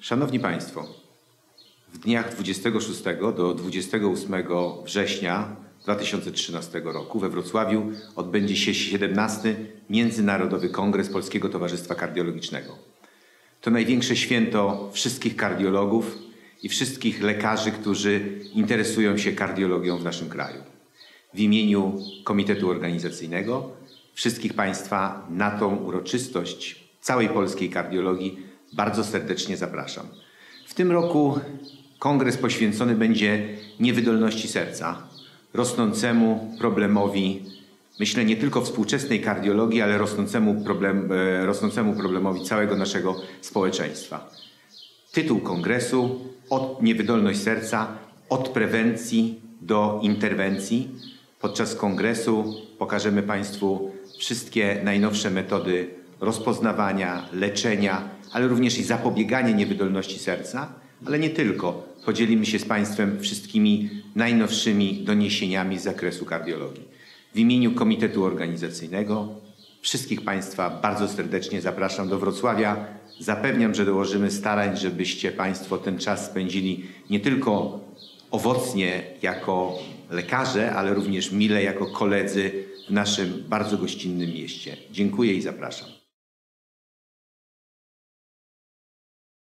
Szanowni Państwo, w dniach 26 do 28 września 2013 roku we Wrocławiu odbędzie się 17. Międzynarodowy Kongres Polskiego Towarzystwa Kardiologicznego. To największe święto wszystkich kardiologów i wszystkich lekarzy, którzy interesują się kardiologią w naszym kraju. W imieniu Komitetu Organizacyjnego wszystkich Państwa na tą uroczystość całej polskiej kardiologii bardzo serdecznie zapraszam. W tym roku kongres poświęcony będzie niewydolności serca, rosnącemu problemowi, myślę nie tylko współczesnej kardiologii, ale rosnącemu, problem, e, rosnącemu problemowi całego naszego społeczeństwa. Tytuł kongresu od niewydolność serca, od prewencji do interwencji. Podczas kongresu pokażemy Państwu wszystkie najnowsze metody rozpoznawania, leczenia, ale również i zapobiegania niewydolności serca, ale nie tylko. Podzielimy się z Państwem wszystkimi najnowszymi doniesieniami z zakresu kardiologii. W imieniu Komitetu Organizacyjnego wszystkich Państwa bardzo serdecznie zapraszam do Wrocławia. Zapewniam, że dołożymy starań, żebyście Państwo ten czas spędzili nie tylko owocnie jako lekarze, ale również mile jako koledzy w naszym bardzo gościnnym mieście. Dziękuję i zapraszam.